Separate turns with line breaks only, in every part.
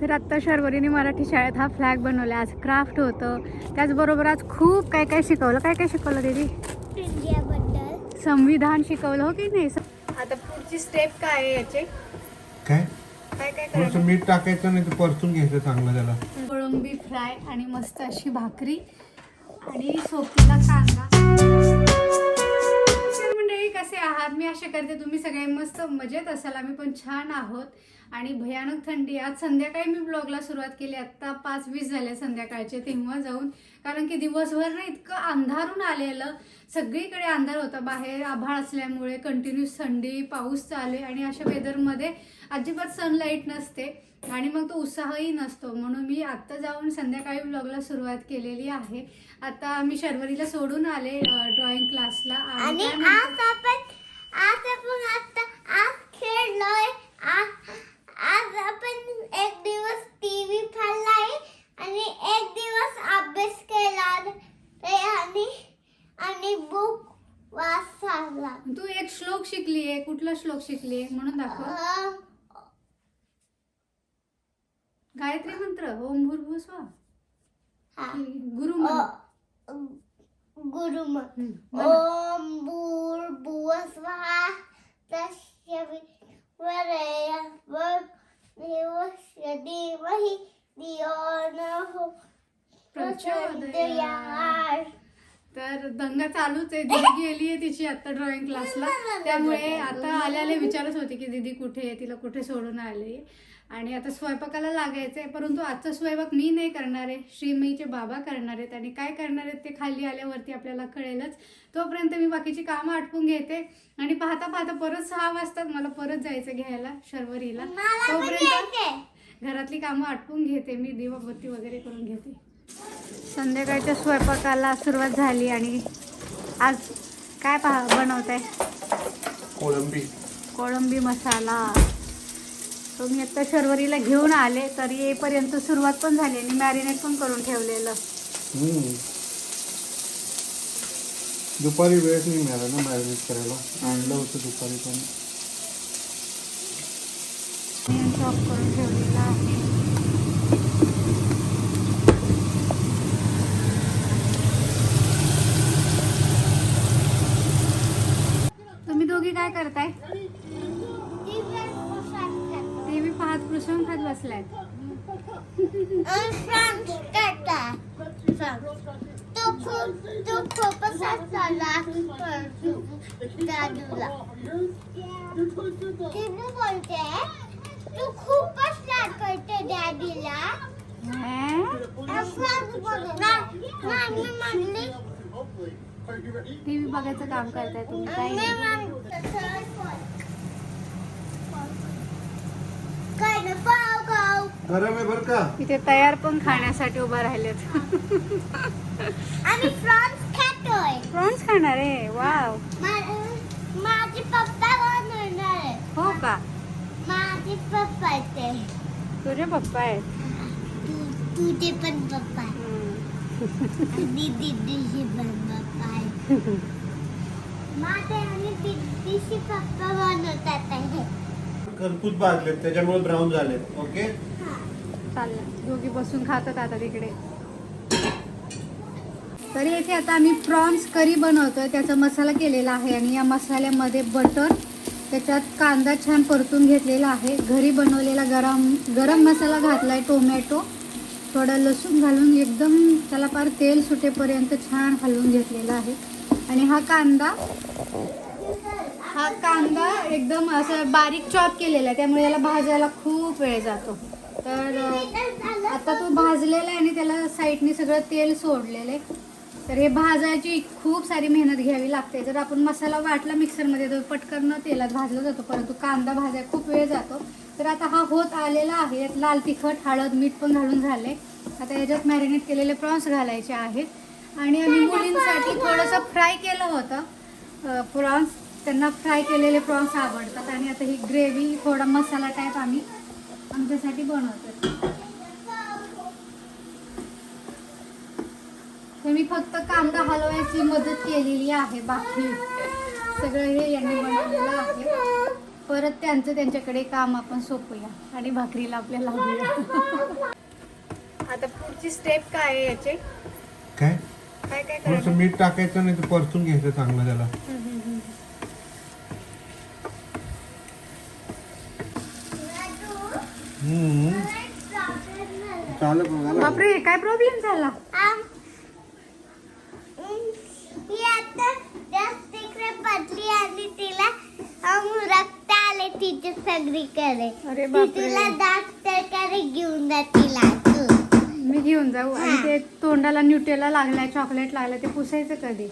तर आत्ता शर्वरीने मराठी शाळेत हा फ्लॅग बनवला. आज क्राफ्ट होतं. त्याचबरोबर आज खूप काय काय शिकवलं? काय काय शिकवलं दीदी?
इंडियाबद्दल.
संविधान शिकवलं हो की नाही? आता पुढची स्टेप काय आहे याचे?
काय?
काय काय
थोडस
करायचं?
मीठ टाकायचं नाही तर परतून घ्यायचं चांगलं त्याला.
कोळंबी फ्राय आणि मस्त अशी भाकरी आणि सोपीला कांदा. नमस्कार मंडळी कसे आहात? मी आशा करते तुम्ही सगळे मस्त मजेत असाल. आम्ही पण छान आहोत. आणि भयानक थंडी. आज संध्याकाळी मी ब्लॉगला सुरुवात केली. आत्ता पाच वीस झाले संध्याकाळचे तेव्हा जाऊन. कारण की दिवसभर ना इतकं अंधारून आलेलं. सगळीकडे अंधार होता. बाहेर आभाळ असल्यामुळे कंटिन्यूस थंडी पाऊस चालू आहे आणि अशा वेदरमध्ये अजिबात सनलाईट नसते. आणि मग तो उत्साहही नसतो. म्हणून मी आत्ता जाऊन संध्याकाळी ब्लॉगला सुरुवात केलेली आहे. आता मी शर्वरीला सोडून आले ड्रॉइंग क्लासला
आणि आज आपण आज आपण आता आज खेळलोय.
श्लोक शिकलीये म्हणून दाखव
अं,
गायत्री मंत्र ओम भूर्भुव स्वा
हा.
गुरु मंत्र.
अ, गुरु म-
हम्म, म्हणा.
ओम भूर्भुवस्वः तस्य विद्महे देवस्य धीमहि धियो नः प्रचोदयात्.
तर दंगा चालूच आहे. दीदी गेली आहे तिची आता ड्रॉइंग क्लासला त्यामुळे आता आले आले विचारत होते की दीदी कुठे आहे? तिला कुठे सोडून आले? आणि आता स्वयंपाकाला लागायचंय. परंतु आजचा स्वयंपाक मी नाही करणार आहे. श्रीमईचे बाबा करणार आहेत. आणि काय करणार आहेत ते खाली आल्यावरती आपल्याला कळेलच. तोपर्यंत मी बाकीची कामं आटपून घेते. आणि पाहता पाहता परत सहा वाजतात. मला परत जायचं घ्यायला शर्वरीला. तोपर्यंत. घरातली कामं आटपून घेते. मी दिवाबत्ती वगैरे करून घेते. संध्याकाळच्या स्वयंपाकाला सुरुवात झाली आणि आज काय पहा बनवत आहे
कोळंबी.
कोळंबी मसाला. तो मी आत्ता शर्वरीला घेऊन आले तर येईपर्यंत सुरुवात पण झाली आणि मॅरिनेट पण करून ठेवलेलं.
दुपारी वेळच नाही मिळाला ना मॅरिनेट करायला. आणलं होतं दुपारी पण.
करून ठेवलेलं आहे तुम्ही दोघी काय करताय? टीव्ही पाहत कृषण खात बसलाय.
तो खूप तो खूपच बोलते तू लाड करते डॅडीला म्हणली
टीव्ही बघायचं काम करताय तुम्ही काय
गरम आहे बरं का?
इथे तयार पण खाण्यासाठी उभा राहिलेत.
आम्ही फ्रान्स खातोय.
प्रॉन्स खाणार आहे? वाव
मा- माझे पप्पा बनवणार आहे.
हो का?
माझे पप्पा ते.
तुझे पप्पा आहेत.
तू- तुझे पण पप्पा
हम्म.
आणि आहे माझे आणि पप्पा बनवतात आहे
खरपूस भाजलेत त्याच्यामुळे ब्राऊन झालेत ओके
चाललं. दोघी बसून खातात आता तिकडे. तरी इथे आता आम्ही प्रॉन्स करी बनवतोय त्याचा मसाला केलेला आहे आणि या मसाल्यामध्ये बटर त्याच्यात कांदा छान परतून घेतलेला आहे. घरी बनवलेला गरम गरम मसाला घातलाय टोमॅटो. थोडा लसूण घालून एकदम त्याला फार तेल सुटेपर्यंत छान हलवून घेतलेला आहे. आणि हा कांदा हा कांदा एकदम असं बारीक चॉप केलेला आहे. त्यामुळे याला भाजायला खूप वेळ जातो. तर आता तो भाजलेला आहे आणि त्याला साईडने सगळं तेल सोडलेलं आहे. तर हे भाजायची खूप सारी मेहनत घ्यावी लागते. जर आपण मसाला वाटला मिक्सरमध्ये तर पटकन तेलात भाजला जातो. परंतु कांदा भाजायला खूप वेळ जातो. तर आता हा होत आलेला आहे. यात लाल तिखट हळद मीठ पण घालून झाले. आता याच्यात मॅरिनेट केलेले प्रॉन्स घालायचे आहेत. आणि आम्ही मुलींसाठी थोडंसं फ्राय केलं होतं. प्रॉन्स त्यांना फ्राय केलेले प्रॉन्स आवडतात. आणि आता ही ग्रेव्ही थोडा मसाला टाईप आम्ही आमच्यासाठी बनवतो तर मी फक्त कांदा हलवायची मदत केलेली आहे बाकी सगळं हे यांनी बनवलेलं आहे. परत त्यांचं त्यांच्याकडे काम आपण सोपूया आणि भाकरीला आपल्याला लावूया आता पुढची स्टेप काय आहे याचे?
काय?
काय काय
थोडस
करायचं?
मीठ टाकायचं नाही तर परतून घ्यायचं चांगलं त्याला.
बापरे काय प्रॉब्लेम झाला
आम ही आता जास्त तिकडे पडली आणि तिला आम रक्त आले तिच्या सगळीकडे
अरे बापरे.
तुला डॉक्टरकडे घेऊन जा तिला तू
मी घेऊन जाऊ. आणि ते तोंडाला न्यूटेला लागलाय चॉकलेट लागलाय ते पुसायचं कधी?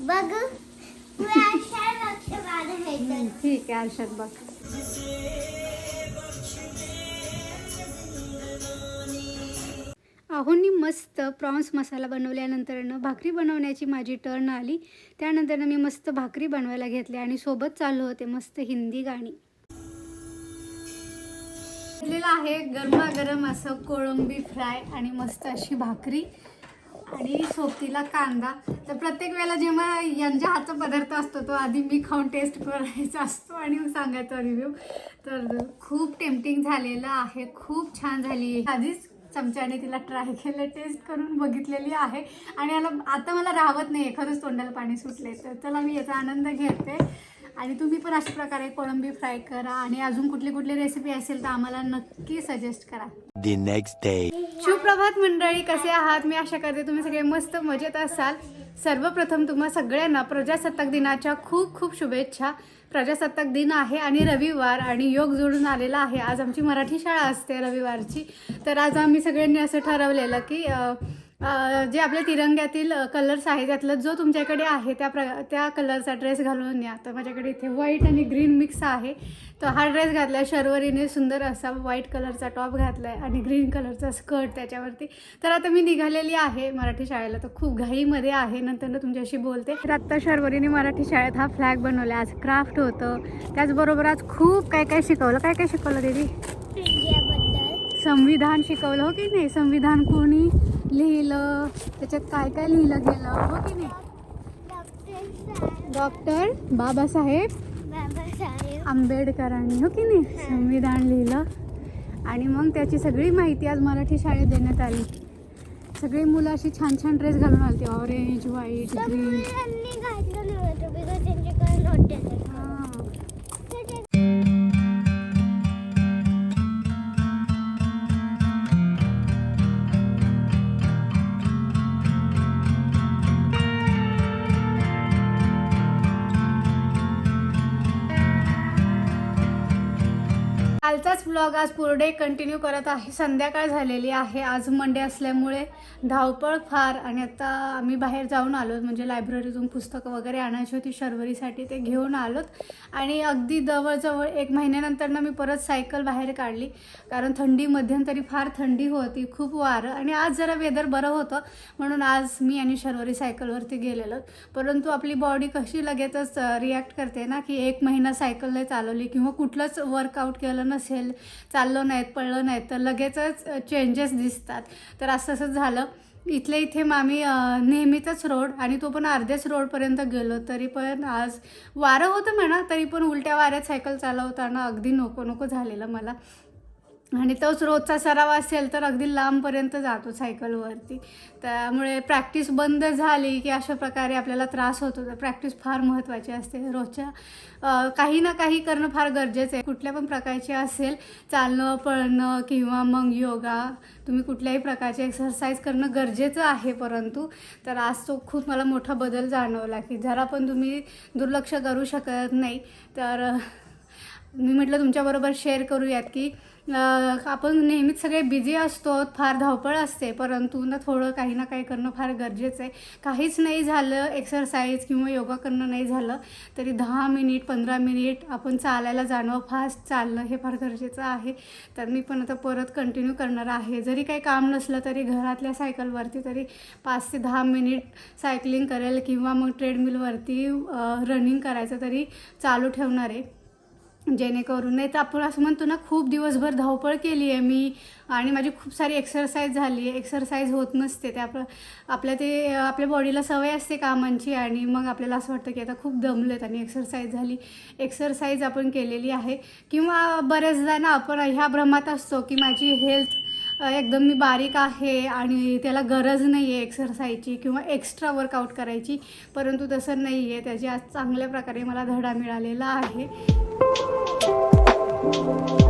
बघ. तू अशा
ठीक आहे आरशात बघ. अहोंनी मस्त प्रॉन्स मसाला बनवल्यानंतरनं भाकरी बनवण्याची माझी टर्न आली. त्यानंतरनं मी मस्त भाकरी बनवायला घेतली आणि सोबत चालू होते मस्त हिंदी गाणी. घेतलेलं आहे गरमागरम असं कोळंबी फ्राय आणि मस्त अशी भाकरी आणि सोबतीला कांदा. तर प्रत्येक वेळेला जेव्हा यांच्या हातचा पदार्थ असतो तो आधी मी खाऊन टेस्ट करायचा असतो आणि मग सांगायचा रिव्ह्यू तर खूप टेम्पटिंग झालेलं आहे खूप छान झाली आधीच चमच्याने तिला ट्राय केलं टेस्ट करून बघितलेली आहे. आणि याला आता मला राहत नाही एखादंच तोंडाला पाणी सुटले तर चला मी याचा आनंद घेते. आणि तुम्ही पण अशा प्रकारे कोळंबी फ्राय करा. आणि अजून कुठली कुठली रेसिपी असेल तर आम्हाला नक्की सजेस्ट करा.
Day.
सुप्रभात मंडळी कसे आहात? मी आशा करते तुम्ही सगळे मस्त मजेत असाल. सर्वप्रथम तुम्हा सगळ्यांना प्रजासत्ताक दिनाच्या खूप खूप शुभेच्छा. प्रजासत्ताक दिन आहे आणि रविवार आणि योग जोडून आलेला आहे. आज आमची मराठी शाळा असते रविवारची. तर आज आम्ही सगळ्यांनी असं ठरवलेलं की जे आपल्या तिरंग्यातील कलर्स आहे त्यातलं जो तुमच्याकडे आहे त्या प्र त्या कलरचा ड्रेस घालून या. तर माझ्याकडे इथे व्हाईट आणि ग्रीन मिक्स आहे. तर हा ड्रेस घातला आहे शर्वरीने सुंदर असा व्हाईट कलरचा टॉप घातला आहे आणि ग्रीन कलरचा स्कर्ट त्याच्यावरती. तर आता मी निघालेली आहे मराठी शाळेला. तर खूप घाईमध्ये आहे नंतर तुमच्याशी बोलते. तर आत्ता शर्वरीने मराठी शाळेत हा फ्लॅग बनवला आज क्राफ्ट होतं. त्याचबरोबर आज खूप काय काय शिकवलं? काय काय शिकवलं दीदी? संविधान शिकवलं हो की नाही? संविधान कोणी? लिहिलं? त्याच्यात काय काय लिहिलं गेलं? हो की नाही?
डॉक्टर
बाबासाहेब आंबेडकरांनी हो की नाही? संविधान लिहिलं. आणि मग त्याची सगळी माहिती आज मराठी शाळेत देण्यात आली. सगळी मुलं अशी छान छान ड्रेस घालून आलती. ऑरेंज व्हाईट ग्रीन ब्लॉग आज आज पुरडे कंटिन्यू करत आहे. संध्याकाळ झालेली आहे. आज मंडे असल्यामुळे धावपळ फार आणि आता आम्ही बाहेर जाऊन आलो म्हणजे लायब्ररीतून पुस्तकं वगैरे आणायची होती. शर्वरीसाठी ते घेऊन आलोत. आणि अगदी जवळजवळ एक महिन्यानंतर मी परत सायकल बाहेर काढली. कारण थंडी मध्यंतरी फार थंडी होती. खूप वारं. आणि आज जरा वेदर बरं होतं. म्हणून आज मी आणि शर्वरी सायकलवरती गेलेलो. परंतु आपली बॉडी कशी लगेचच रिॲक्ट करते ना की एक महिना सायकल नाही चालवली किंवा कुठलंच वर्कआउट केलं नसेल चाललो नाहीत पळलो नाहीत तर लगेचच चेंजेस दिसतात. तर असं असं झालं. इथल्या इथे मग आम्ही नेहमीचाच रोड आणि तो पण अर्ध्याच रोडपर्यंत गेलो. तरी पण आज वारं होतं म्हणा तरी पण उलट्या वाऱ्यात सायकल चालवताना अगदी नको नको झालेलं मला. आणि तोच रोजचा सराव असेल तर अगदी लांबपर्यंत जातो सायकलवरती. त्यामुळे प्रॅक्टिस बंद झाली की अशा प्रकारे आपल्याला त्रास होतो. तर प्रॅक्टिस फार महत्त्वाची असते. रोजच्या काही ना काही करणं फार गरजेचं आहे. कुठल्या पण प्रकारचे असेल चालणं पळणं किंवा मग योगा तुम्ही कुठल्याही प्रकारचे एक्सरसाइज करणं गरजेचं आहे परंतु तर आज तो खूप मला मोठा बदल जाणवला की जरा पण तुम्ही दुर्लक्ष करू शकत नाही. तर मी म्हटलं तुमच्याबरोबर शेअर करूयात की आपण नेहमीच सगळे बिझी असतो फार धावपळ असते परंतु ना थोडं काही ना काही करणं फार गरजेचं आहे. काहीच नाही झालं एक्सरसाइज किंवा योगा करणं नाही झालं तरी दहा मिनिट पंधरा मिनिट आपण चालायला जाणं फास्ट चालणं हे फार गरजेचं आहे. तर मी पण आता परत कंटिन्यू करणार आहे. जरी काही काम नसलं तरी घरातल्या सायकलवरती तरी पाच ते दहा मिनिट सायकलिंग करेल किंवा मग ट्रेडमिलवरती रनिंग करायचं तरी चालू ठेवणार आहे. जेणेकरून नाही तर आपण असं म्हणतो ना खूप दिवसभर धावपळ केली आहे मी आणि माझी खूप सारी एक्सरसाइज झाली आहे. एक्सरसाइज होत नसते. ते आपलं आपल्या ते आपल्या बॉडीला सवय असते कामांची आणि मग आपल्याला असं वाटतं की आता खूप दमलेत आणि एक्सरसाइज झाली. एक्सरसाइज आपण केलेली आहे. किंवा बऱ्याचदा ना आपण ह्या भ्रमात असतो की माझी हेल्थ एकदम मी बारीक आहे आणि त्याला गरज नाही आहे एक्सरसाइजची किंवा एक्स्ट्रा वर्कआउट करायची. परंतु तसं नाही आहे त्याची आज चांगल्या प्रकारे मला धडा मिळालेला आहे. Thank you.